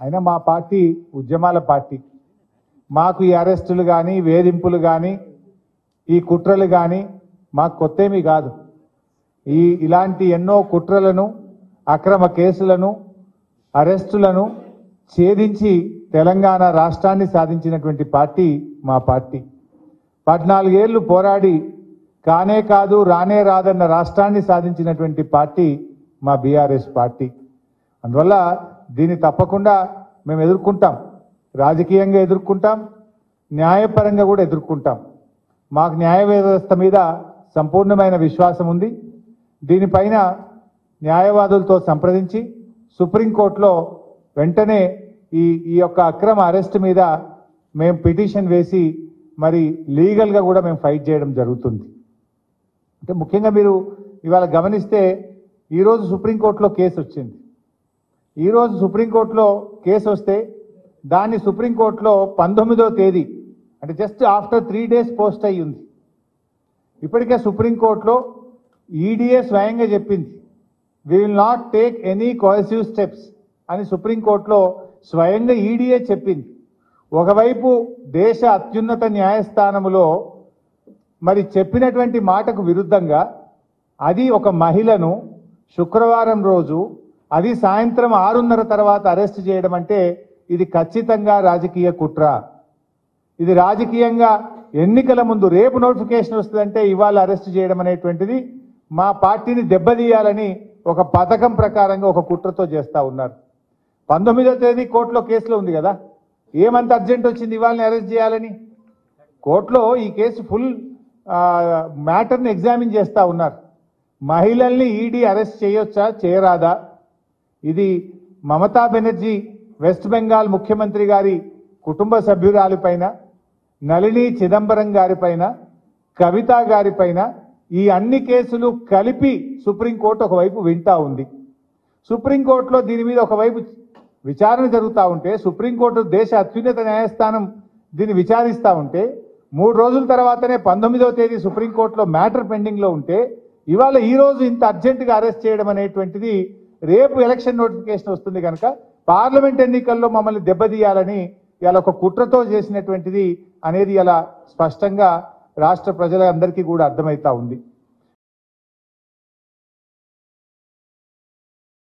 అయినా మా పార్టీ ఉద్యమాల పార్టీ. మాకు ఈ అరెస్టులు కానీ వేధింపులు కానీ ఈ కుట్రలు కానీ మాకు కొత్తేమీ కాదు. ఈ ఇలాంటి ఎన్నో కుట్రలను అక్రమ కేసులను అరెస్టులను ఛేదించి తెలంగాణ రాష్ట్రాన్ని సాధించినటువంటి పార్టీ మా పార్టీ. పద్నాలుగేళ్ళు పోరాడి కానే కాదు రానే రాదన్న రాష్ట్రాన్ని సాధించినటువంటి పార్టీ మా బీఆర్ఎస్ పార్టీ. అందువల్ల దీన్ని తప్పకుండా మేము ఎదుర్కొంటాం. రాజకీయంగా ఎదుర్కొంటాం. న్యాయపరంగా కూడా ఎదుర్కొంటాం. మాకు న్యాయ వ్యవస్థ మీద సంపూర్ణమైన విశ్వాసం ఉంది. దీనిపైన న్యాయవాదులతో సంప్రదించి సుప్రీంకోర్టులో వెంటనే ఈ ఈ యొక్క అక్రమ అరెస్ట్ మీద మేము పిటిషన్ వేసి మరి లీగల్గా కూడా మేము ఫైట్ చేయడం జరుగుతుంది. అంటే ముఖ్యంగా మీరు ఇవాళ గమనిస్తే ఈరోజు సుప్రీంకోర్టులో కేసు వచ్చింది. ఈరోజు సుప్రీంకోర్టులో కేసు వస్తే దాన్ని సుప్రీంకోర్టులో పంతొమ్మిదో తేదీ అంటే just after three days post అయ్యి ఉంది. ఇప్పటికే సుప్రీంకోర్టులో ఈడీఏ స్వయంగా చెప్పింది we will not take any coercive steps అని సుప్రీంకోర్టులో స్వయంగా ఈడీఏ చెప్పింది. ఒకవైపు దేశ అత్యున్నత న్యాయస్థానములో మరి చెప్పినటువంటి మాటకు విరుద్ధంగా అది ఒక మహిళను శుక్రవారం రోజు అది సాయంత్రం ఆరున్నర తర్వాత అరెస్ట్ చేయడం అంటే ఇది ఖచ్చితంగా రాజకీయ కుట్ర. ఇది రాజకీయంగా ఎన్నికల ముందు రేపు నోటిఫికేషన్ వస్తుందంటే ఇవాళ అరెస్ట్ చేయడం అనేటువంటిది మా పార్టీని దెబ్బతీయాలని ఒక పథకం ప్రకారంగా ఒక కుట్రతో చేస్తూ ఉన్నారు. పంతొమ్మిదో తేదీ కోర్టులో కేసులో ఉంది కదా. ఏమంత అర్జెంట్ వచ్చింది ఇవాళని అరెస్ట్ చేయాలని? కోర్టులో ఈ కేసు ఫుల్ మ్యాటర్ని ఎగ్జామిన్ చేస్తూ ఉన్నారు. మహిళల్ని ఈడీ అరెస్ట్ చేయొచ్చా చేయరాదా? ఇది మమతా బెనర్జీ వెస్ట్ బెంగాల్ ముఖ్యమంత్రి గారి కుటుంబ సభ్యురాలిపైన నళిని చిదంబరం గారిపైన కవిత గారిపైన ఈ అన్ని కేసులు కలిపి సుప్రీంకోర్టు ఒకవైపు వింటా ఉంది. సుప్రీంకోర్టులో దీని మీద ఒకవైపు విచారణ జరుగుతూ ఉంటే సుప్రీంకోర్టు దేశ అత్యున్నత న్యాయస్థానం దీన్ని విచారిస్తూ ఉంటే మూడు రోజుల తర్వాతనే పంతొమ్మిదవ తేదీ సుప్రీంకోర్టులో మ్యాటర్ పెండింగ్లో ఉంటే ఇవాళ ఈరోజు ఇంత అర్జెంటుగా అరెస్ట్ చేయడం అనేటువంటిది రేపు ఎలక్షన్ నోటిఫికేషన్ వస్తుంది కనుక పార్లమెంట్ ఎన్నికల్లో మమ్మల్ని దెబ్బతీయాలని ఇలా ఒక కుట్రతో చేసినటువంటిది అనేది ఇలా స్పష్టంగా రాష్ట్ర ప్రజలందరికీ కూడా అర్థమవుతా ఉంది.